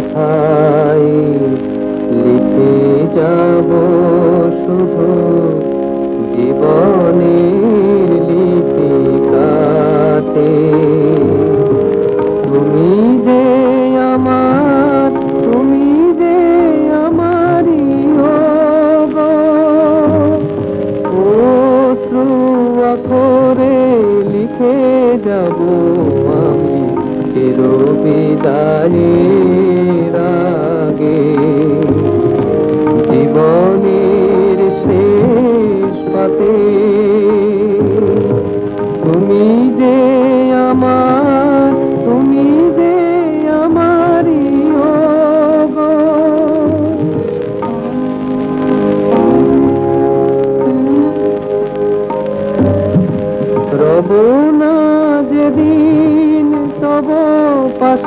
কথাই লিখে যাব শুধু জীবনের লিপিকাতে তুমি যে আমার, তুমি যে আমারই করে লিখে যাব আমি চির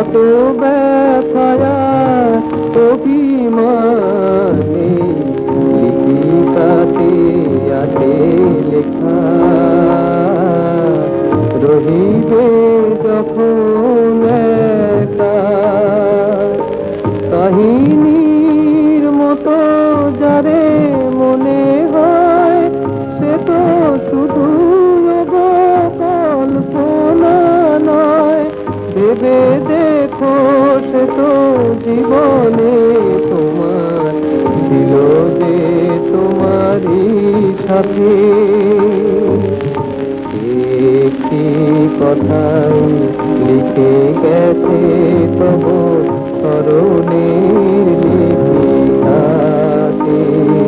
কত ব্যথায়া অভিমানে লিখিতাতে আছে লেখা। রহিবে যখন একা ভেবে দেখো সে তো জীবনে তোমার ছিল যে তোমারই সাথে। একটি কথাই লিখে গেছে তব লিপিকাতে তুমি যে